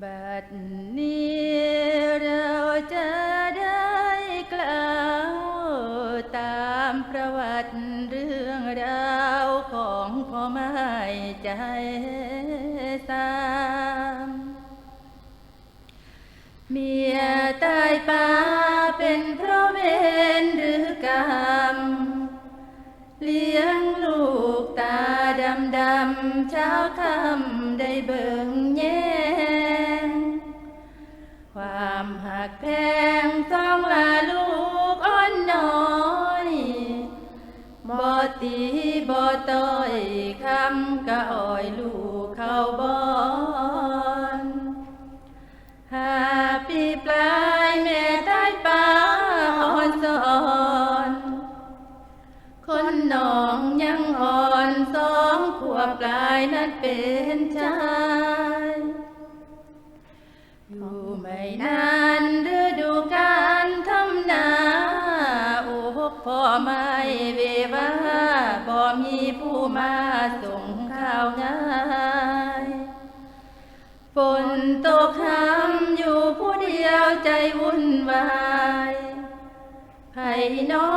บัดนี้เราจะได้กล่าวตามประวัติเรื่องราวของพ่อไม้ใจ ตีบ่ต้อยคำกะอ่อยลูกเขาบอนหาปีปลายแม่ตายป่าอ่อนสอนคนน้องยังอ่อนสองขวบปลายนั้นเป็น ใจวุ่นวายไผ่น้อ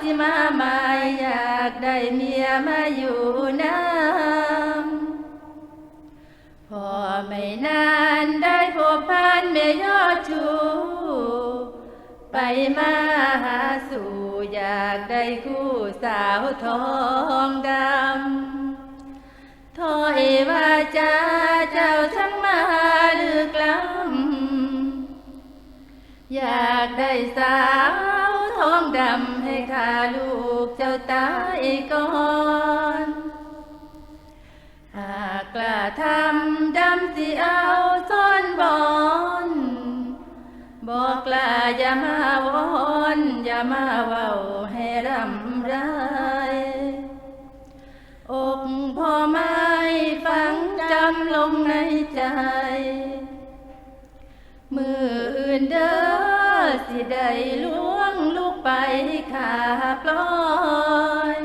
ที่มาใหม่อยากได้เมียมาอยู่น้ำพอไม่นานได้พบผ่านเมยอดชู ไปมาหาสู่อยากได้คู่สาวทองดำถอยว่าจาเจ้าทั้งมา อยากได้สาวทองดำให้ข้าลูกเจ้าตายก่อนหากกล้าทำดำสิเอาซ่อนบอนบอกกล้าอย่ามาวอนอย่ามาเว้าให้รำไรอกพ่อไม้ฝังจำลงในใจ สิได้ล้วงลูกไปขาปล่อย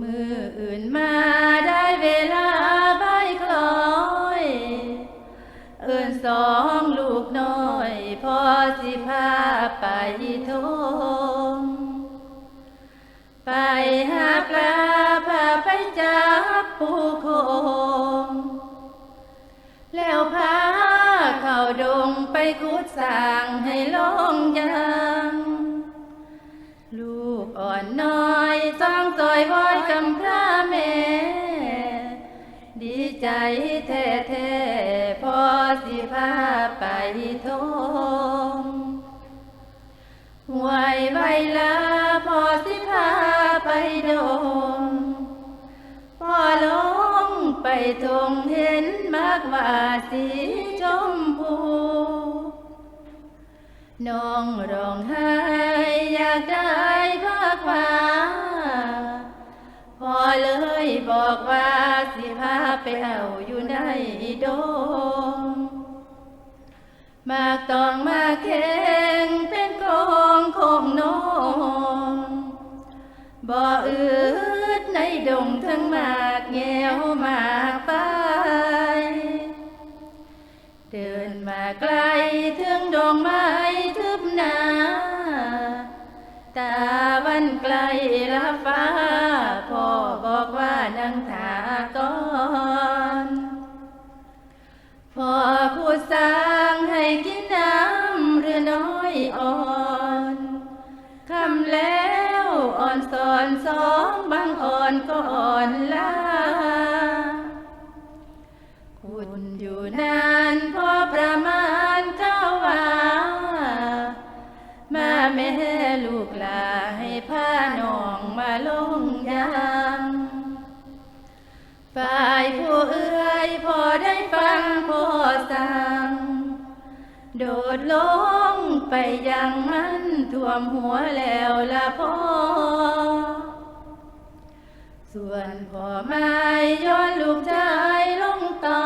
มืออื่นมาได้เวลาใบคล้อยเอื่นสองลูกน้อยพอสิพาไปทงไปหาปลาพาไปจับปูโค งไปขุดสร้างให้ลงยางลูกอ่อนน้อยสร้างซอยวอยกำพร้าแม่ ดีใจแท้แท้ๆพอสิพาไปทงไหวไวลาพอสิพาไปดงพอลงไปทงเห็นมากว่าสี น้องร้องไห้อยากได้ผ้าขวาพอเลยบอกว่าสิพาไปเอาอยู่ในดงมากตองมาแข่งเป็นกองของน้องบ่อืดในดงทั้งมากแงวมากไป เดินมาไกล วันไกลละฟ้าพ่อบอกว่านั่งถาก่อนพ่อผู้สร้างให้กินน้ำเรือน้อยอ่อน ได้ฟังพ่อสั่ง โดดลงไปยังมันท่วมหัวแล้วละพ่อ ส่วนพ่อไม้ย้อนลูกชายลงต่อ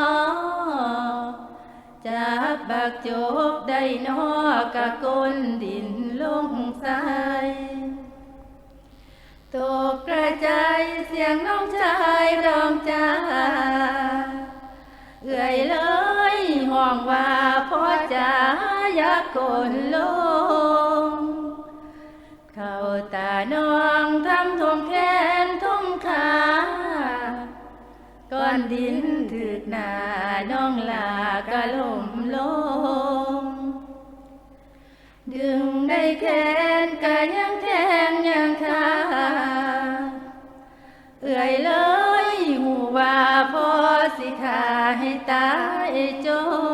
จับบักจกได้นอกะกนดินลงใสตกกระจายเสียงน้องชาย คนลง เข้าตาน้องทำทมแขนทมขาก้อนดินถึกหน้าน้องลากะล่มลง ดึงได้แขนกะยังแทงยังขาเอื่อยเลยหูว่าพอสิขาให้ตายจม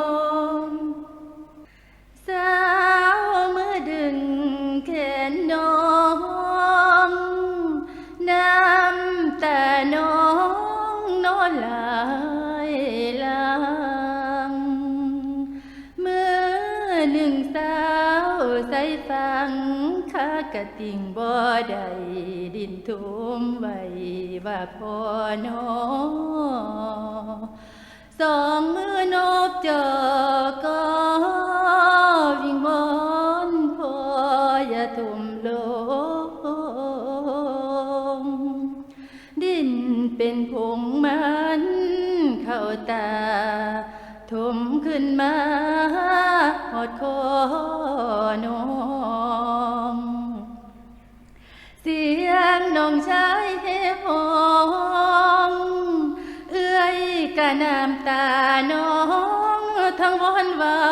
กะติ่งบ่ได้ดินทุ่มไว้ว่าพ่อนอสองมือนบเจอก็วิ่งบอนพ่ออย่าทุ่มลง ดินเป็นผงมันเข้าตาถมขึ้นมาหอดคอำตาน้องทั้งวอนเว้า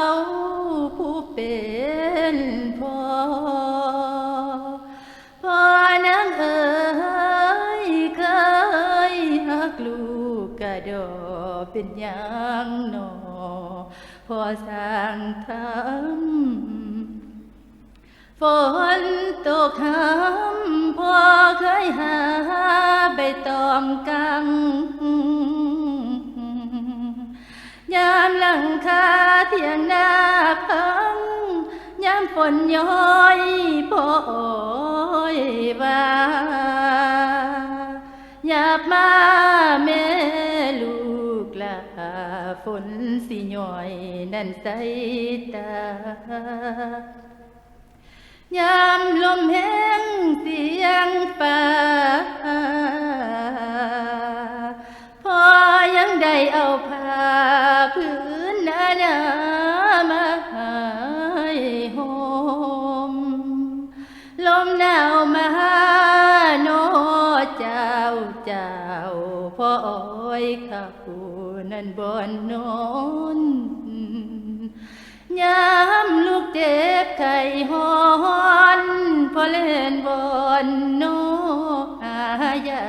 ผู้เป็นพ่อพ่อนางเอ๋ยเคยหักลูกกระดอเป็นหยังหนอพอสร้างทำฝนตกหำพ่อเคยหาใบตองกัง ยามหลังคาเทียงหน้าพัง ยามฝนย้อยโปรยว่าหยาบมาแม่ลูกลาฝนสิย้อยนั่นใสตายามลมแห้งเสียงฟ้า ได้เอาผ้าพื้นหนาหนามาให้ห่มลมหนาวมาโนเจ้าเจ้าพ่ออ้อยข้าผู้นั้นบอนนอนยามลูกเจ็บไข้หอนพอเล่นบอนโนอาญา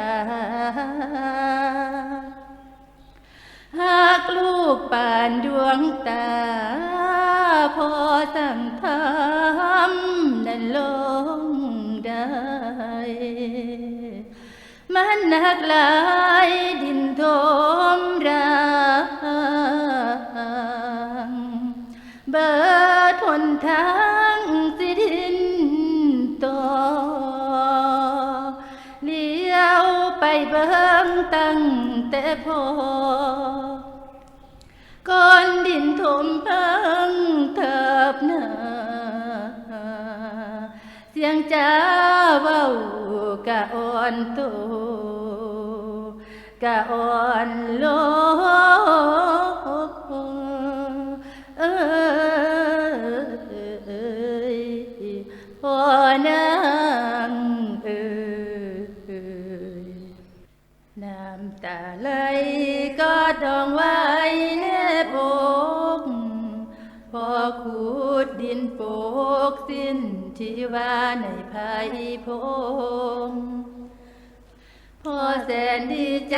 ากลูกป่านดวงตา พอสั่งทำนั้นลงได้ มันนักลายดินทมรางเบิดทนทางสิดินต่อเลี้ยวไปเบิ่งตั้งแต่พอ นดินถมเพิงเถิบหนาเสียงจ้าเว้ากะอ่อนโตกะอ่อนโล ดดินโปกสิ้นที่ว่าในภายพงพอแสนดีใจ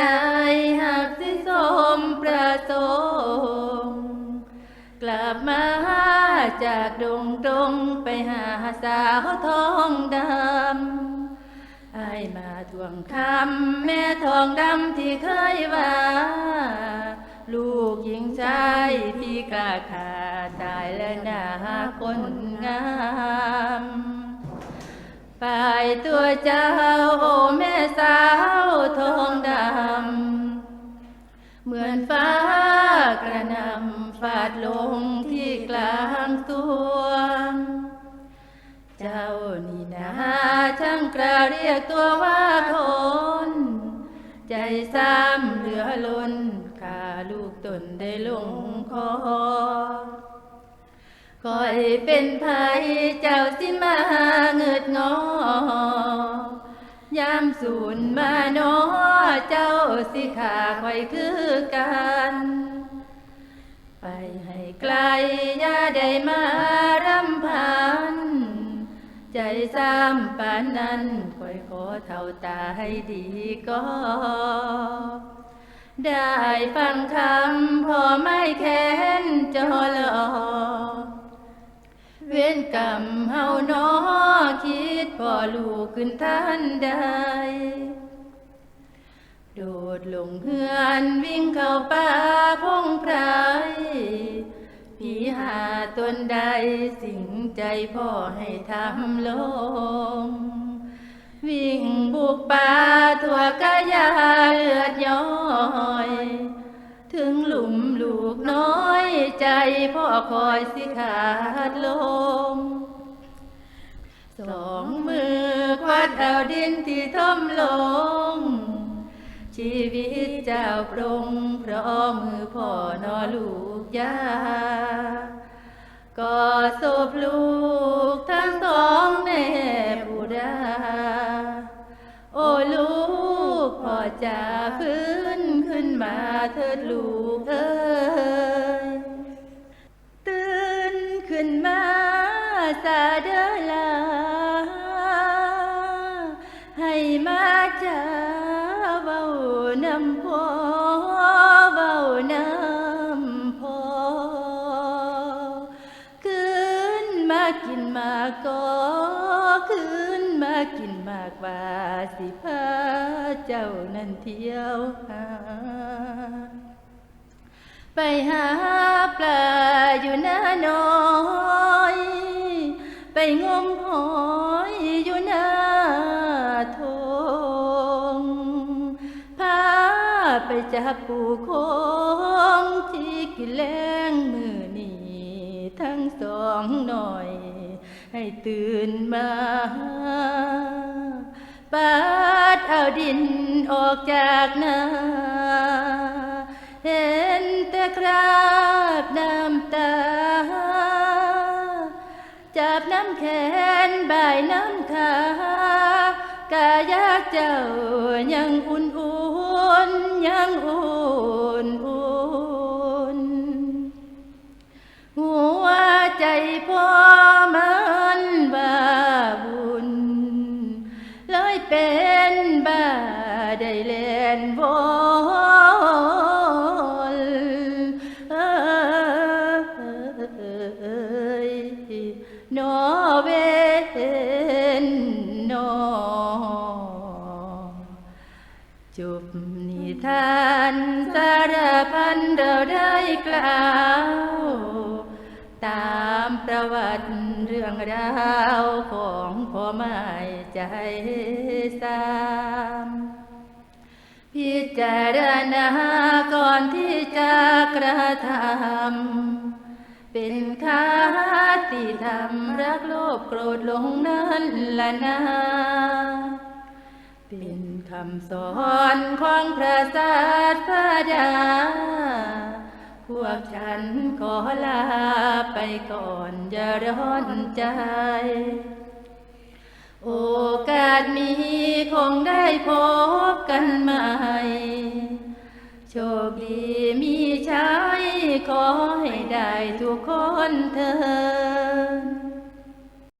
หากสิสมประสงค์กลับมาจากดงตรงไปหาสาวทองดำอมาทวงคำแม่ทองดำที่เคยว่า ลูกหญิงชายที่กล้าขาตายและหน้าคนงามไปตัวเจ้าโอ้แม่สาวทองดำ เหมือนฟ้ากระนำฟาดลงที่กลางสวเจ้านี่นาช่างกระเรียกตัวว่าคนใข้าลูกตนได้ลงคอคอยเป็นภัยเจ้าสิมาเงิดงอยามสูญมาโนอเจ้าสิขาคอยคือกันไปให้ไกลอย่าได้มารำพัน ใจซ้ำปานนั้นคอยขอเท่าตาให้ดีก็ ได้ฟังคำพอไม่แค้นจอลอเว้นกรรมเฮาหนอคิดพอลูกขึ้นท่านใดโดดลงเฮือนวิ่งเข้าป่าพงไพรผีหาตนใดสิงใจพ่อให้ทำลง วิ่งบุกป่าทั่วกายาเลือดย คอยสิขาดลง สองมือควัดเอาดินที่ท่มลง ชีวิตเจ้าปรงเพราะมือพ่อนอลูกยาก็ศพลูกทั้งสองแน่บูดา โอ้ลูกพ่อจะฟื้นขึ้นมาเถิดลูก กินมากก็ขึ้นมากินมากว่าสิพาเจ้านั้นเที่ยวหาไปหาปลาอยู่หน้าน้อย ไปงมหอยอยู่หน้าทงพาไปจับปูคงที่กินแรงมือนี่ ทั้งสองหน่อย ให้ตื่นมาปาดเอาดินออกจากนาเห็นแต่คราบน้ำตา จับน้ำแขนบ่ายน้ำขากายากเจ้ายังอุ่นอุ่นยังอุ่นอุ่ จบนิทานสารพันเราได้กล่าว ตามประวัติเรื่องราวของพ่อไม้ใจสามพิจารณาก่อนที่จะกระทำเป็นคาติธรรมรักโลภโกรธหลงนั้นละนาเป็น คำสอนของพระศาสดา พวกฉันขอลาไปก่อนอย่าร้อนใจ โอกาสมีคงได้พบกันใหม่ โชคดีมีชัยขอให้ได้ทุกคนเธอ